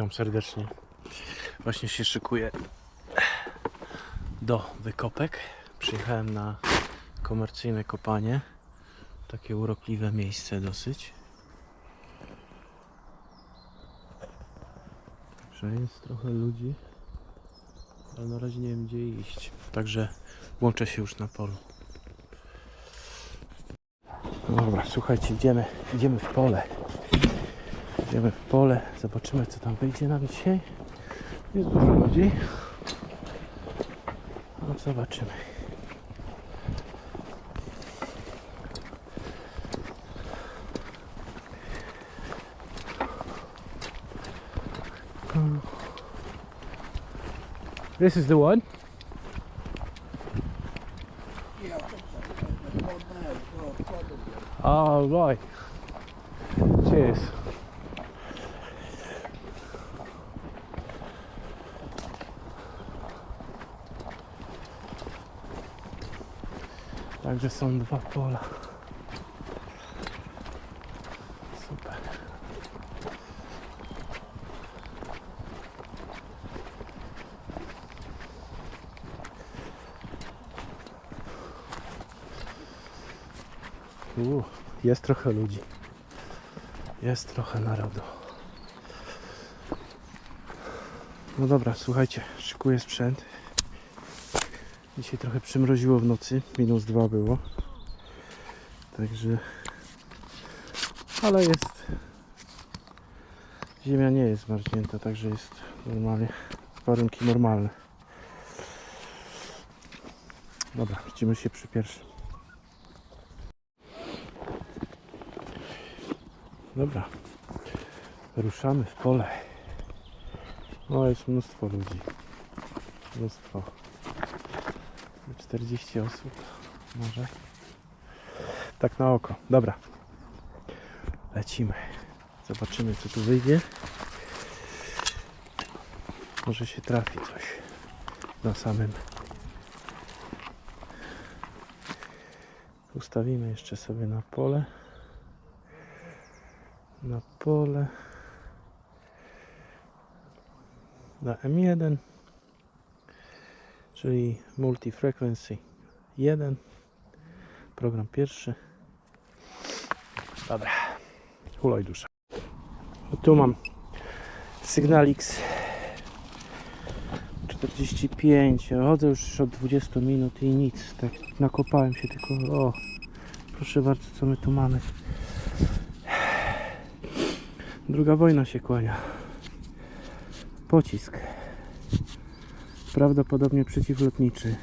Witam serdecznie. Właśnie się szykuję do wykopek. Przyjechałem na komercyjne kopanie. Takie urokliwe miejsce dosyć. Także jest trochę ludzi, ale na razie nie wiem gdzie iść. Także włączę się już na polu. Dobra, słuchajcie, idziemy, idziemy w pole. Idziemy w pole, zobaczymy co tam wyjdzie nam dzisiaj. Jest dużo ludzi. No zobaczymy. This is the one. Oh right. Cheers. Także są dwa pola. Super. U, jest trochę ludzi. Jest trochę narodu. No dobra, słuchajcie, szykuję sprzęt. Dzisiaj trochę przymroziło w nocy, minus dwa było. Także. Ale jest. Ziemia nie jest zmarznięta, także jest normalnie. Warunki normalne. Dobra, widzimy się przy pierwszym. Dobra. Ruszamy w pole. No jest mnóstwo ludzi. Mnóstwo. 40 osób może. Tak na oko. Dobra. Lecimy. Zobaczymy co tu wyjdzie. Może się trafi coś na samym. Ustawimy jeszcze sobie na pole na pole na M1 czyli multi-frequency 1 program pierwszy. Dobra. Hulaj dusza. O, tu mam Signalix 45 chodzę już od 20 minut i nic. Tak nakopałem się tylko. O proszę bardzo co my tu mamy? Druga wojna się kłania. Pocisk. Prawdopodobnie przeciwlotniczy.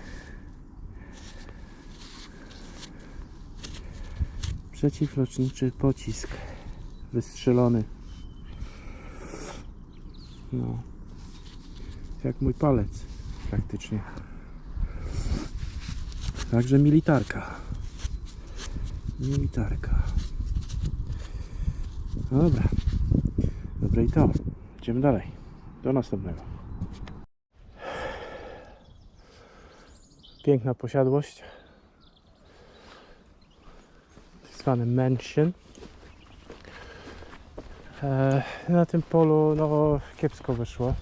Przeciwlotniczy pocisk. Wystrzelony. No. Jak mój palec. Praktycznie. Także militarka. Militarka. No dobra. Dobra i to. Idziemy dalej. Do następnego. Piękna posiadłość. Tak zwany mansion. E, na tym polu no kiepsko wyszło.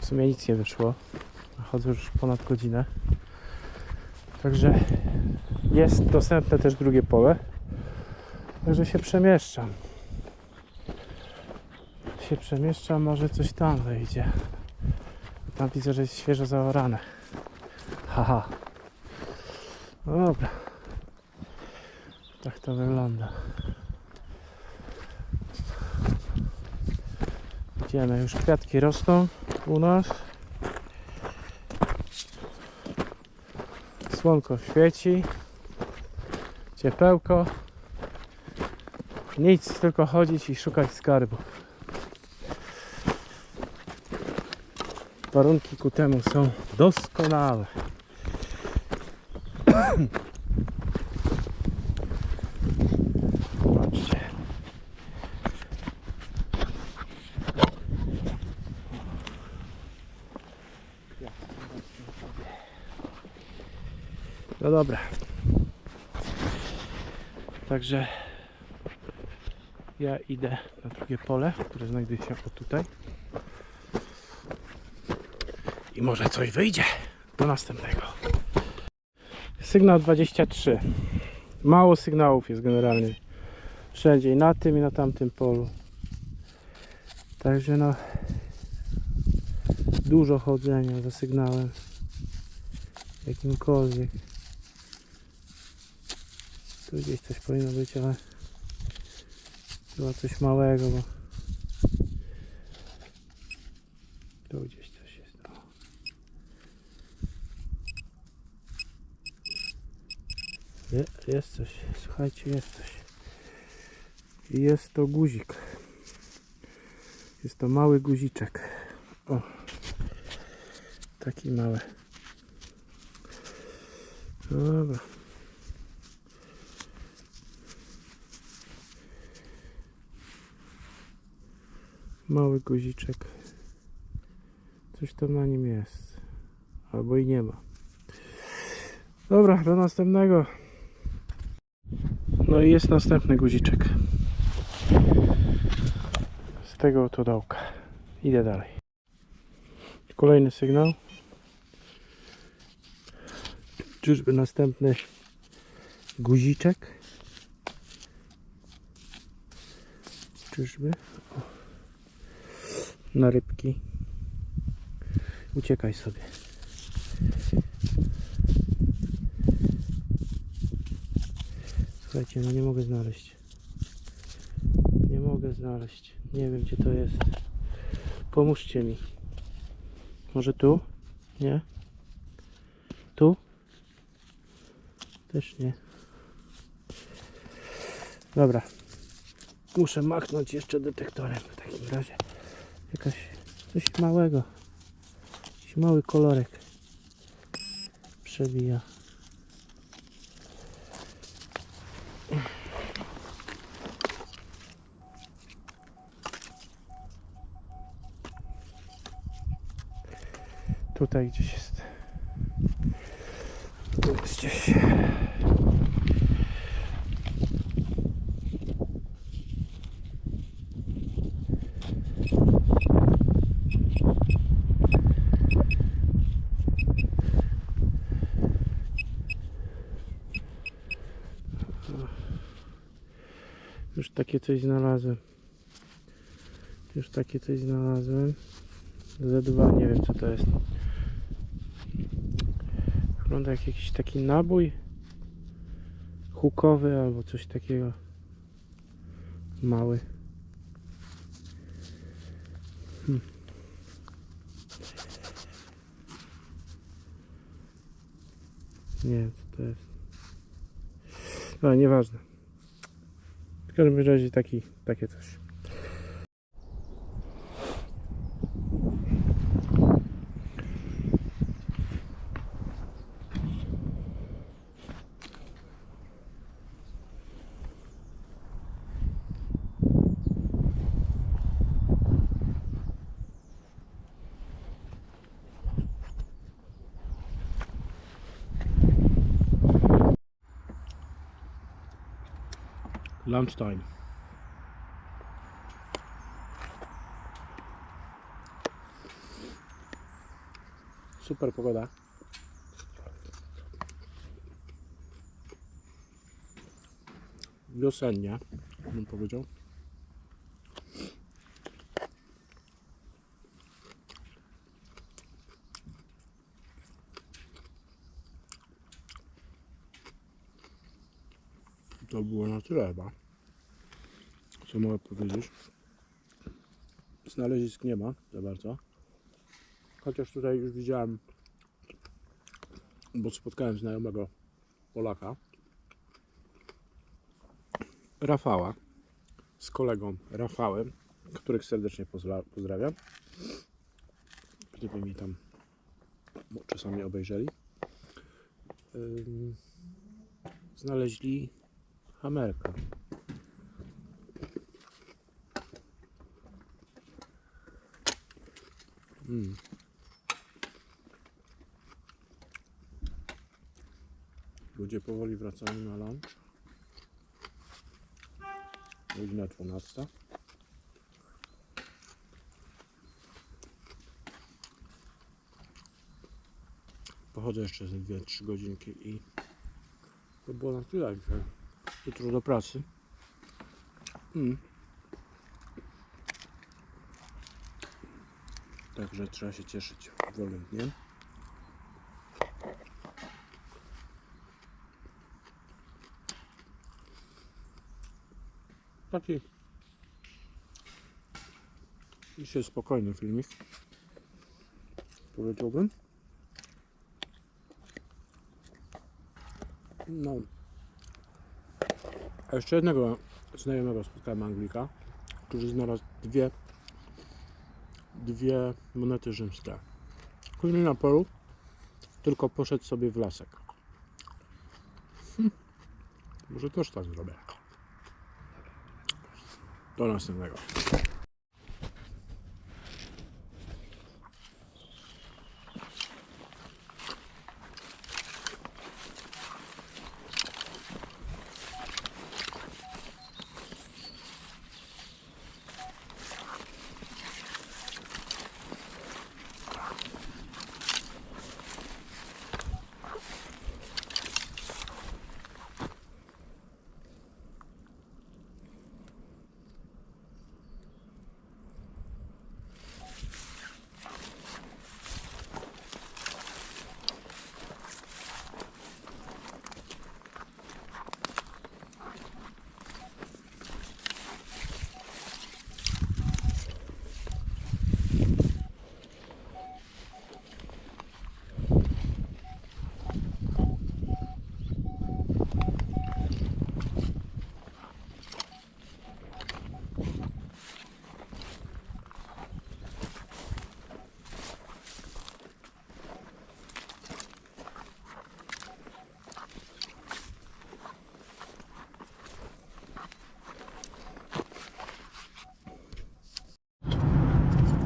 W sumie nic nie wyszło. Chodzę już ponad godzinę. Także jest dostępne też drugie pole. Także się przemieszczam się przemieszczam, może coś tam wejdzie. Tam widzę, że jest świeżo zaorane. Haha. No dobra. Tak to wygląda. Idziemy, już kwiatki rosną u nas. Słonko świeci. Ciepełko. Nic, tylko chodzić i szukać skarbów. Warunki ku temu są doskonałe. Zobaczcie. No dobra. Także Ja idę na drugie pole, które znajduje się o tutaj. I może coś wyjdzie do następnego. Sygnał 23. Mało sygnałów jest generalnie. Wszędzie i na tym i na tamtym polu. Także no dużo chodzenia za sygnałem jakimkolwiek. Tu gdzieś coś powinno być, ale chyba coś małego, bo tu gdzieś coś jest. O. Je, jest coś, słuchajcie, jest coś. I jest to guzik. Jest to mały guziczek. O. Taki mały. Dobra. Mały guziczek. Coś tam na nim jest. Albo i nie ma. Dobra, do następnego. No i jest następny guziczek. Z tego oto dołka. Idę dalej. Kolejny sygnał. Czyżby następny guziczek? Czyżby? O. Na rybki. Uciekaj sobie. Słuchajcie, no nie mogę znaleźć. Nie mogę znaleźć. Nie wiem gdzie to jest. Pomóżcie mi. Może tu? Nie? Tu? Też nie. Dobra. Muszę machnąć jeszcze detektorem w takim razie. Jakaś coś małego. Jakiś mały kolorek. Przebija. Tutaj gdzieś jest. Tu jest gdzieś. Już takie coś znalazłem. Już takie coś znalazłem. Z2, nie wiem co to jest. Wygląda jak jakiś taki nabój hukowy albo coś takiego. Mały. Hmm. Nie co to jest. No nieważne. W każdym razie taki, takie coś. Super pogoda. Wiosennie, bym powiedział. To było na tyle chyba. Co mogę powiedzieć? Znalezisk nie ma za bardzo. Chociaż tutaj już widziałem, bo spotkałem znajomego Polaka, Rafała, z kolegą Rafałem, których serdecznie pozdrawiam. Gdyby mi tam czasami obejrzeli. Znaleźli Hamerka. Mm. Ludzie powoli wracają na lunch. Godzina 12. Pochodzę jeszcze ze 2-3 godzinki i to było na tyle. Że jutro do pracy. Mm. Także trzeba się cieszyć wolnym dniem. Taki dzisiaj spokojny filmik. Powiedziałbym. No. A jeszcze jednego znajomego spotkałem Anglika, który znalazł dwie dwie monety rzymskie. Nie na polu, tylko poszedł sobie w lasek. Może też tak zrobię. Do następnego.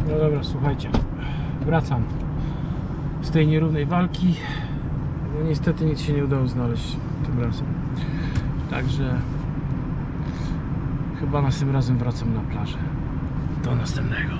No dobra, słuchajcie. Wracam z tej nierównej walki. No niestety nic się nie udało znaleźć tym razem. Także chyba następnym razem wracam na plażę. Do następnego.